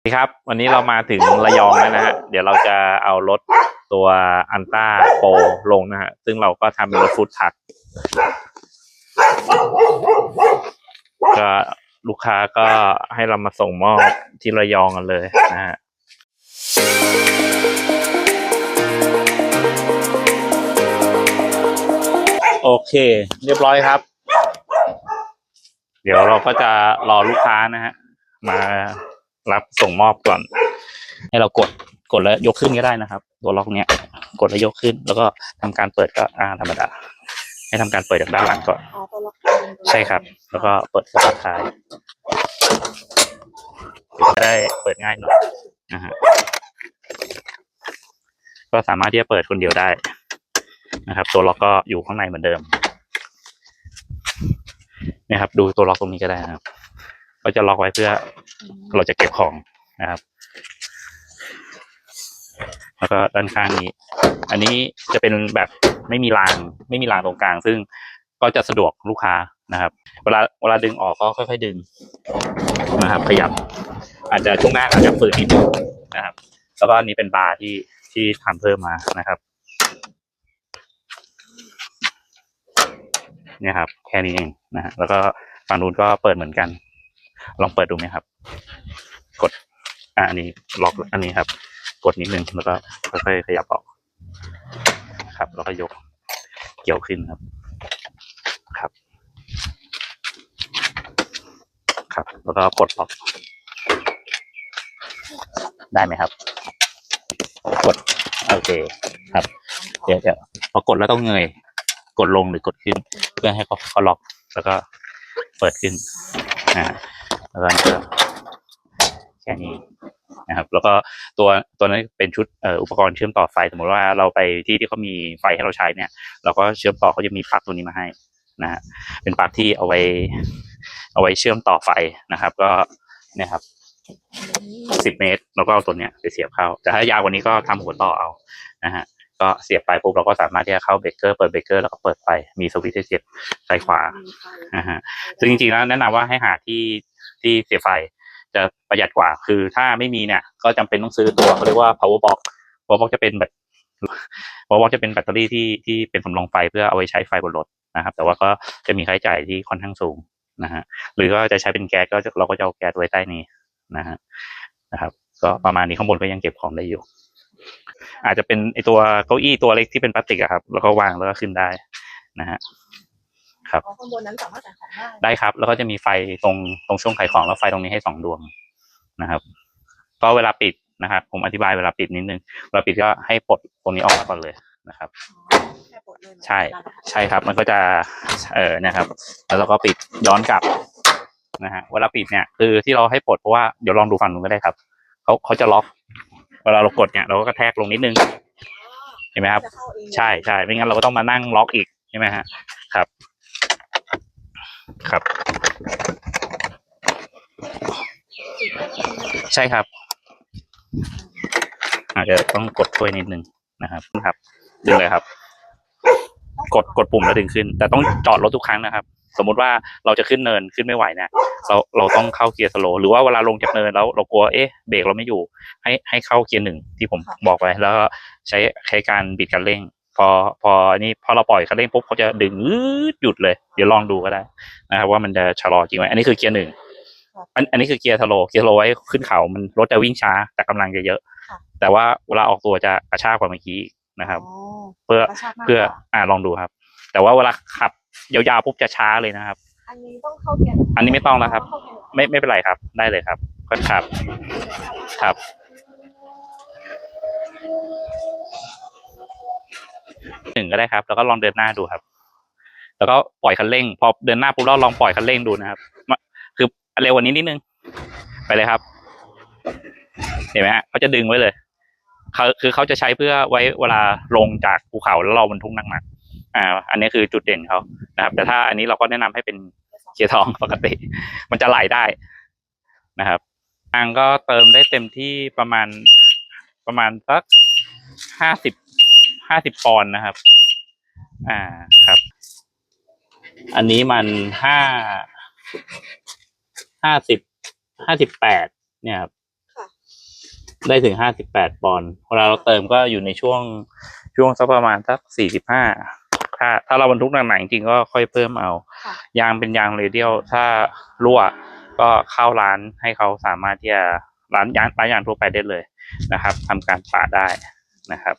สวัสดีครับวันนี้เรามาถึงระยองแล้วนะฮะเดี๋ยวเราจะเอารถตัวอันต้าโปรลงนะฮะซึ่งเราก็ทำเป็นรถฟูดทักก็ลูกค้าก็ให้เรามาส่งมอบที่ระยองกันเลยนะฮะโอเค เรียบร้อยครับ เดี๋ยวเราก็จะรอลูกค้านะฮะมา รับส่งมอบก่อน ให้เรากดกดแล้วยกขึ้นก็ได้นะครับ ตัวล็อกเนี้ยกดแล้วยกขึ้น แล้วก็ทำการเปิดก็อ่าธรรมดา ให้ทำการเปิดจากด้านหลังก่อนอ๋อตัวล็อกใช่ครับ แล้วก็เปิดสตาร์ทท้ายจะได้เปิดง่ายหน่อยนะฮะก็สามารถที่จะเปิดคนเดียวได้นะครับ ตัวล็อกก็อยู่ข้างในเหมือนเดิมเนี่ยครับ ดูตัวล็อกตรงนี้ก็ได้นะครับ ก็จะล็อกไว้เพื่อเราจะเก็บของนะครับ แล้วก็ด้านข้างนี้ อันนี้จะเป็นแบบไม่มีราง ไม่มีรางตรงกลาง ซึ่งก็จะสะดวกลูกค้านะครับ เวลาเวลาดึงออกก็ค่อยๆดึงนะครับขยับ อาจจะช่วงหน้าอาจจะฝืดนิดนึงนะครับ แล้วก็อันนี้เป็นบาร์ที่ที่ทำเพิ่มมานะครับเนี่ยครับ แค่นี้เองนะฮะแล้วก็ฝั่งนู้นก็เปิดเหมือนกัน ลองเปิดดูไหมครับ กดอะอันนี้ล็อกอันนี้ครับ กดนิดนึงแล้วก็ค่อยๆขยับออก ครับ แล้วก็ยกเกี่ยวขึ้นครับ ครับ ครับ แล้วก็กดล็อก ได้ไหมครับ กดโอเคครับ เดี๋ยวเดี๋ยวพอกดแล้วต้องเงย กดลงหรือกดขึ้น เพื่อให้เขาเขาล็อกแล้วก็เปิดขึ้นอ่า แล้วก็แค่นี้นะครับ แล้วก็ตัวตัวนั้นเป็นชุดอุปกรณ์เชื่อมต่อไฟ สมมติว่าเราไปที่ที่เขามีไฟให้เราใช้เนี่ย เราก็เชื่อมต่อเขาจะมีปลั๊กตัวนี้มาให้นะฮะเป็นปลั๊กที่เอาไว้ เอาไว้เชื่อมต่อไฟนะครับ ก็เนี่ยครับสิบเมตรเราก็เอาตัวเนี้ยไปเสียบเข้า แต่ถ้ายาวกว่านี้ก็ทำหัวต่อเอานะฮะก็เสียบไปปุ๊บเราก็สามารถที่จะเข้าเบรกเกอร์เปิดเบรกเกอร์แล้วก็เปิดไฟมีสวิตช์ให้เสียบซ้ายขวานะฮะซึ่งจริงๆแล้วแนะนำว่าให้หาที่ ที่เสียไฟ จะประหยัดกว่า คือถ้าไม่มีเนี่ย ก็จำเป็นต้องซื้อตัวเขาเรียกว่า power box power box จะเป็นแบบ power box จะเป็นแบตเตอรี่ที่ที่เป็นสำรองไฟเพื่อเอาไว้ใช้ไฟบนรถนะครับ แต่ว่าก็จะมีค่าใช้จ่ายที่ค่อนข้างสูงนะฮะ หรือก็จะใช้เป็นแก๊สก็เราก็จะเอาแก๊สไว้ใต้นี้นะฮะนะครับ ก็ประมาณนี้ข้างบนก็ยังเก็บของได้อยู่ อาจจะเป็นไอตัวเก้าอี้ตัวเล็กที่เป็นพลาสติกอะครับ แล้วก็วางแล้วก็ขึ้นได้นะฮะ อ๋อข้างบนนั้นสามารถใส่ของได้ได้ครับ แล้วก็จะมีไฟตรงตรงช่วงขายของแล้วไฟตรงนี้ให้สองดวงนะครับ ก็เวลาปิดนะครับ ผมอธิบายเวลาปิดนิดนึงเวลาปิดก็ให้ปลดตรงนี้ออกมาก่อนเลยนะครับ แค่ปลดเลยเหมือนใช่ร้านอาหารใช่ครับ มันก็จะ เออนะครับ แล้วเราก็ปิดย้อนกลับนะฮะ เวลาปิดเนี่ย คือที่เราให้ปลดเพราะว่าเดี๋ยวลองดูฝั่งนู้นก็ได้ครับ เขาเขาจะล็อก เวลาเรากดเนี่ยเราก็กระแทกลงนิดนึง เห็นไหมครับ จะเข้าเองใช่ใช่ ไม่งั้นเราก็ต้องมานั่งล็อกอีกใช่ไหมฮะ ครับ ครับ ใช่ครับ อาจจะต้องกดช่วยนิดนึงนะครับครับดึงเลยครับ กดกดปุ่มแล้วดึงขึ้น แต่ต้องจอดรถทุกครั้งนะครับ สมมุติว่าเราจะขึ้นเนินขึ้นไม่ไหวเนี่ยเราเราต้องเข้าเกียร์สโลหรือว่าเวลาลงจากเนินแล้วเรากลัวเอ๊ะเบรกเราไม่อยู่ ให้ให้เข้าเกียร์หนึ่งที่ผมบอกไปแล้วก็ใช้ใช้การบิดคันเร่ง พอพออันนี้พอเราปล่อยคันเร่งปุ๊บเขาจะดึงอืดหยุดเลย เดี๋ยวลองดูก็ได้นะครับ ว่ามันจะชะลอจริงไหมอันนี้คือเกียร์หนึ่งอันอันนี้คือเกียร์สโลว์เกียร์สโลว์ไว้ขึ้นเขา มันรถจะวิ่งช้า แต่กำลังจะเยอะ แต่ว่าเวลาออกตัวจะกระชากกว่าเมื่อกี้นะครับอ๋อเพื่อกระชากมากเพื่อกว่าอ่าลองดูครับ แต่ว่าเวลาขับยาวๆปุ๊บจะช้าเลยนะครับ อันนี้ต้องเข้าเกียร์อันนี้ไม่ต้องแล้วครับเข้าเกียร์ไม่ไม่เป็นไรครับ ได้เลยครับก็ขับ ครับ หนึ่งก็ได้ครับ แล้วก็ลองเดินหน้าดูครับ แล้วก็ปล่อยคันเร่ง พอเดินหน้าปุ๊บเราลองปล่อยคันเร่งดูนะครับ คือเร็วกว่านี้นิดนึง ไปเลยครับ เห็นไหมฮะเขาจะดึงไว้เลยเขาคือเขาจะใช้เพื่อไว้เวลาลงจากภูเขาแล้วเราบรรทุกหนักๆอ่า อันนี้คือจุดเด่นเขานะครับ แต่ถ้าอันนี้เราก็แนะนำให้เป็นเกียร์ทองปกติ มันจะไหลได้นะครับทางก็เติมได้เต็มที่ประมาณประมาณสักห้าสิบ ห้าสิบปอนด์นะครับ อ่าครับ อันนี้มันห้าห้าสิบห้าสิบแปดเนี่ยครับค่ะได้ถึงห้าสิบแปดปอนด์เวลาเราเติมก็อยู่ในช่วงช่วงสักประมาณสักสี่สิบห้าถ้า ถ้าเราบรรทุกหนักๆจริงๆก็ค่อยเพิ่มเอาค่ะยางเป็นยางเรเดียลถ้ารั่วก็เข้าร้านให้เขาสามารถที่จะร้านยางร้านยางทั่วไปได้เลยนะครับทำการปาดได้นะครับ